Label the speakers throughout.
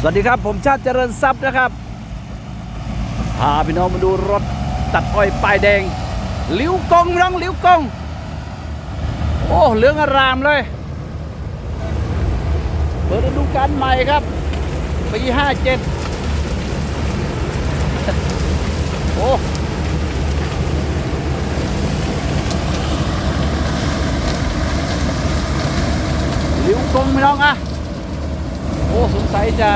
Speaker 1: สวัสดีครับ ผมชาติเจริญทรัพย์นะครับพาพี่น้องมาดูรถตัดอ้อยป้ายแดงหลิวกงพี่น้องลิวกงโอ้เหลืองอารามเลยเปิดฤดูกาลใหม่ครับปีห้าเจ็ดโอ้หลิวกงพี่น้องอะ โอ้สงสัยจะ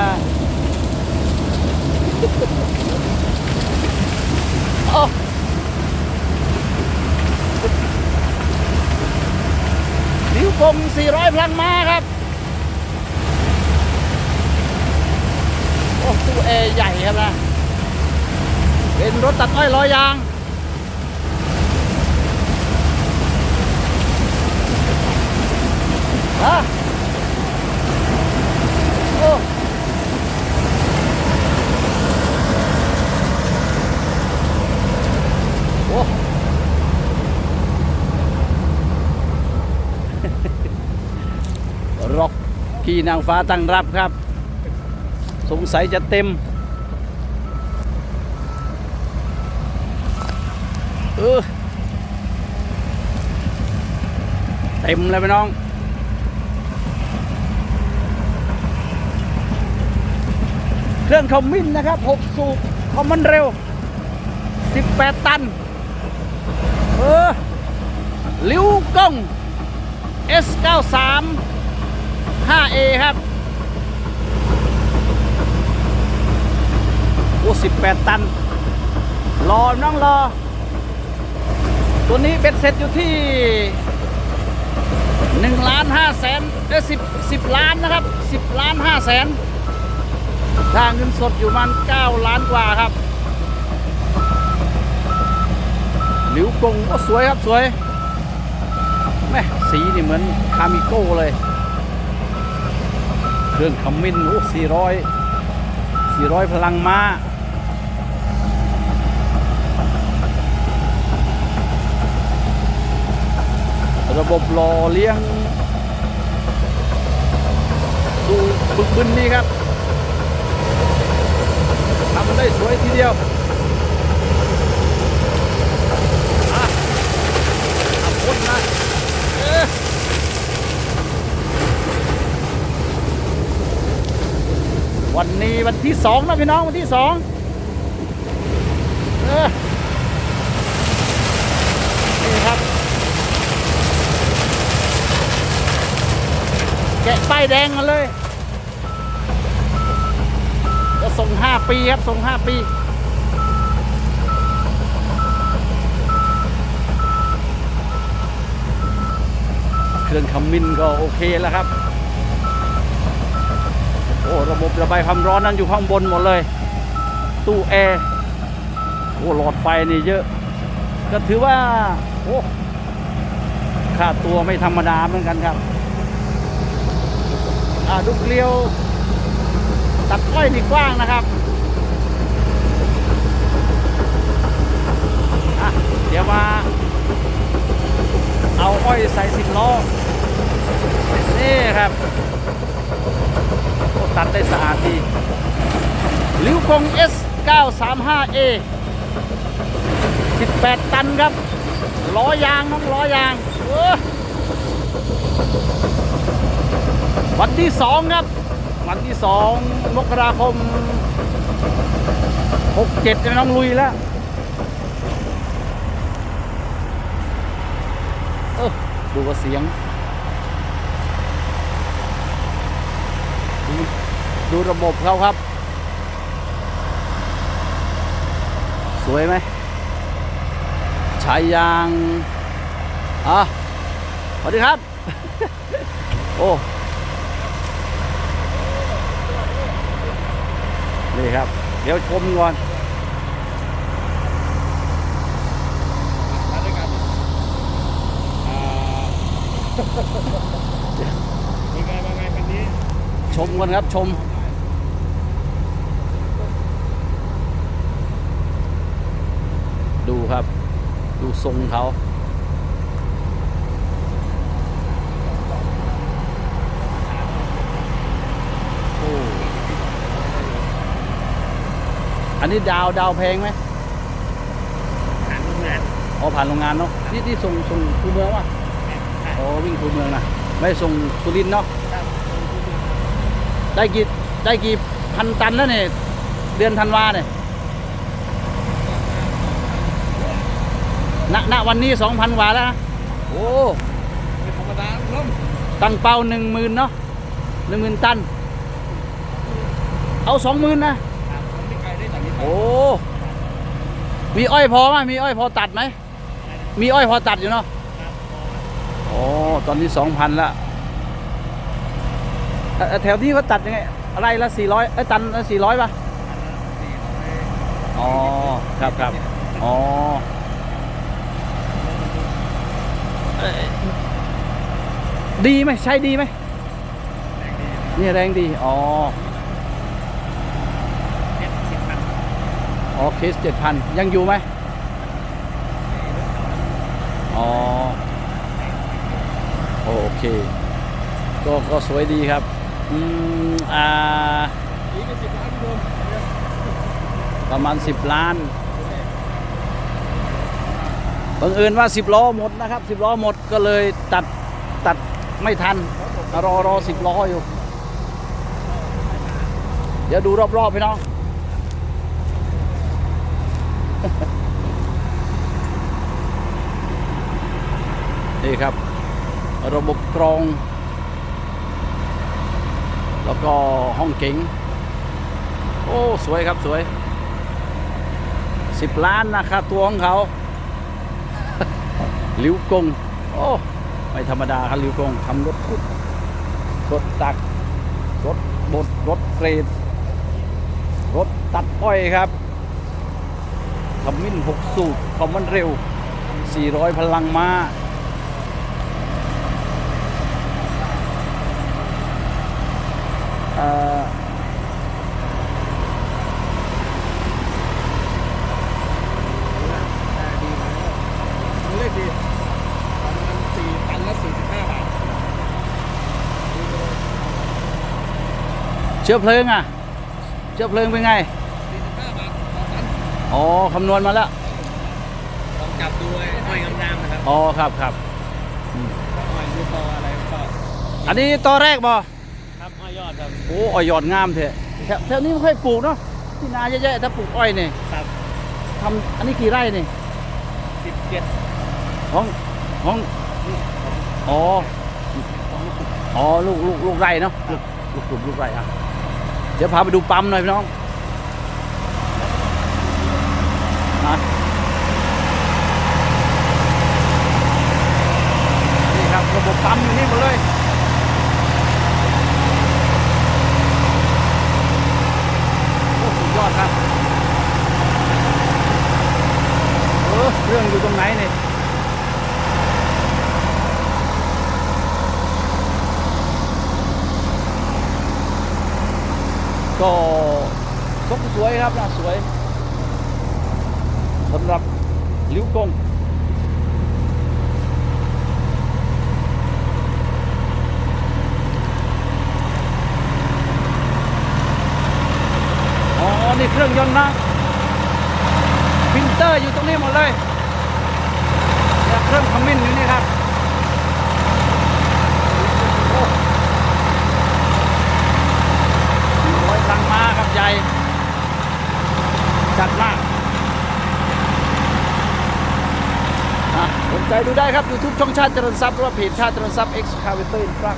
Speaker 1: โอ้นิ้วกง400พลังม้าครับ โอ้ตู้แอใหญ่ครับนะ เป็นรถตัดอ้อยล้อยางฮะ โอ้ โอ้ ร็ี่นางฟ้าตั้งรับครับ สงสัยจะเต็ม เออเต็มเลยพี่น้องเครื่องคอมมินนะครับ 6 สูบคอมมันเร็ว 18 ตัน เออ ลิ้วกง S93 5A ครับ โอ้ 18 ตัน รอน้องรอ ตัวนี้เป็นเสร็จอยู่ที่1ล้าน5แสนเอ้10 10 ล้านนะครับ 10 ล้าน5แสนถ้าเงินสดอยู่มัน 9 ล้านกว่าครับหลิวกงก็สวยครับสวยแม่สีนี่เหมือนคามิโก้เลย เครื่องขมิ้นโอ้สี่ร้อยสี่ร้อยพลังม้าระบบหล่อเลี้ยง ดูบึกบึนนี่ครับทำได้สวยทีเดียว อะเอาพ่นมาเอ๊ะวั นี้วันที่สองนะพี่น้องวันที่สองเออนี่ครับ แกะป้ายแดงมาเลย จะส่งห้าปีครับ ส่งห้าปีเครื่องขมิ้นก็โอเคแล้วครับ ระบบระบายความร้อนนั้นอยู่ข้างบนหมดเลย ตู้แอร์โอ้หลอดไฟนี่เยอะ ก็ถือว่าโอ้ค่าตัวไม่ธรรมดาเหมือนกันครับอ่าดูเกลียว ตัดอ้อยนี่กว้างนะครับอะเดี๋ยวมา เอาอ้อยใส่สิบล้อ นี่ครับโอ้ตัดได้ สะอาดดีลิวกง S 935A 18 ตันครับ ล้อยางน้องล้อยาง วันที่สองครับ วันที่สองมกราคม 67จะน้องลุยแล้วเออดูว่าเสียงดู ดูระบบเขาครับ สวยไหมใช้ยางอะสวัสดีครับ โอ้ นี่ครับ เดี๋ยวชมก่อน
Speaker 2: มาด้วยกันอ่าเป็นไงมาไงวันนี้
Speaker 1: ชมกันครับชม ดูครับ ดูทรงเขาโอ้อันนี้ดาวดาวแพงไหม
Speaker 2: หางโรงงาน
Speaker 1: อ๋อผ่านโรงงานเนาะนี่ที่ส่งส่งคูเมืองวะอ๋อวิ่งคูเมืองนะไม่ส่งสุรินทร์เนาะได้กี่ได้กี่พันตันแล้วเนี่ยเดือนธันวาเนี่ย ณณวันนี้สองพันกว่าแล้วนะโอ้
Speaker 2: ไม่ธรรมดาครับ
Speaker 1: ตั้งเป้าหนึ่งหมื่นเนาะหนึ่งหมื่นตัน เอาสองหมื่นนะ
Speaker 2: ครับมันไม่ไกลได้จากนี้ไป
Speaker 1: โอ้มีอ้อยพอไหมมีอ้อยพอตัดไหมมีอ้อยพอตัดอยู่เนาะ
Speaker 2: ครับพอ
Speaker 1: โอ้ตอนนี้สองพันละเอ่อแถวนี้เขาตัดยังไงอะไรละสี่ร้อยไอ้ยตันละสี่ร้อยป่ะ
Speaker 2: อันละสี่ร้อย
Speaker 1: อ๋อครับครับอ๋อเอ่อ ดีไหมใช้ดีไหมนี่แรงดี อ๋อ
Speaker 2: เจ็ดสิบพัน
Speaker 1: อ๋อเคสเจ็ดพันยังอยู่ไหมอ๋อ โอเค ก็ก็สวยดีครับ อืม อ่า ประมาณ 10 ล้านบังเอิญว่า 10 ล้อหมดนะครับ 10 ล้อหมดก็เลยตัด ไม่ทัน รอรอ10ล้ออยู่ เดี๋ยวดูรอบๆพี่น้อง นี่ครับ ระบบกรอง แล้วก็ห้องเก๋งโอ้ สวยครับสวยสิบล้านนะครับตัวของเขา ลิวกง โอ้ ไม่ธรรมดาครับลิวกงทำรถคุดรถตัก รถบดรถเกรด รถตัดอ้อยครับขมิ้นหกสูตรคอมมันเร็ว 400 พลังม้าเอ่อ
Speaker 2: แต่ดีนะมันเลขดีประมาณสี่ตันละสี่สิบห้าบาท
Speaker 1: เชื้อเพลิงอะ เชื้อเพลิงเป็นไง
Speaker 2: สี่สิบห้าบาทต่อตัน
Speaker 1: อ๋อคำนวณมาแล้ว
Speaker 2: ลองจับดูไอ้อ้อยงามๆนะครับ
Speaker 1: อ๋อครับครับ
Speaker 2: อ้อยยูโตอะไรก็
Speaker 1: อันนี้ตอแรกบ่
Speaker 2: ครับอ้อยยอดครับ
Speaker 1: โอ้อ้อยหยอดงามเถอะแถวแถวนี้ไม่ค่อยปลูกเนาะที่นาเยอะๆถ้าปลูกอ้อยเนี่ย
Speaker 2: ครับ
Speaker 1: ทำอันนี้กี่ไร่เนี่ย
Speaker 2: สิบเจ็ด
Speaker 1: ของของอ๋ออ๋อลูกลูกลูกไร่เนาะลูกลูกกลุ่มลูกไร่อะเดี๋ยวพาไปดูปั๊มหน่อยพี่น้องนะนี่ครับระบบปั๊มอยู่นี่หมดเลย โอ้สุดยอดครับ เออเครื่องอยู่ตรงไหนเนี่ย ก็สกสวยครับนะสวยสำหรับลิ้วกงอ๋อ นี่เครื่องยนต์นะฟิลเตอร์อยู่ตรงนี้หมดเลยเนี่ยเครื่องขมิ้นอยู่นี่ครับโอ้ ตังมาครับใหญ่จัดมากอะสนใจดูได้ครับ YouTube ช่องชาติเจริญทรัพย์หรือว่าเพจชาติเจริญทรัพย์ X c a v a t o r ครับ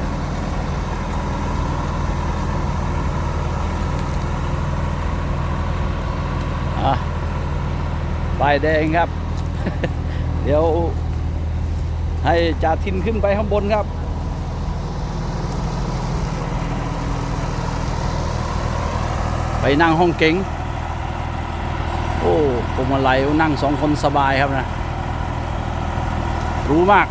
Speaker 1: อะป้ายแดงครับ เดี๋ยวให้จ่าทินขึ้นไปข้างบนครับ ไปนั่งห้องเก๋งโอ้ผมอะไรนั่งสองคนสบายครับนะ รู้มาก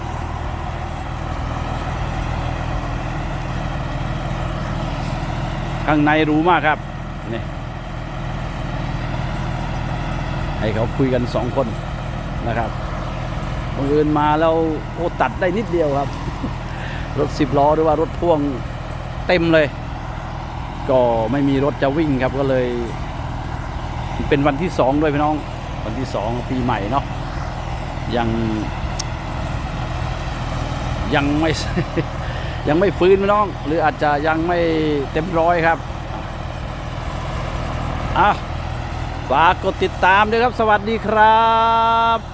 Speaker 1: ข้างในรู้มากครับนี่ให้เขาคุยกันสองคนนะครับบังเอิญมาแล้วโอ้ตัดได้นิดเดียวครับ รถสิบล้อหรือว่ารถพ่วงเต็มเลย ก็ไม่มีรถจะวิ่งครับก็เลย เป็นวันที่สองด้วยพี่น้อง วันที่สองปีใหม่เนาะยัง ยังไม่ ยังไม่ฟื้นพี่น้อง หรืออาจจะยังไม่เต็มร้อยครับอะฝากกดติดตามด้วยครับ สวัสดีครับ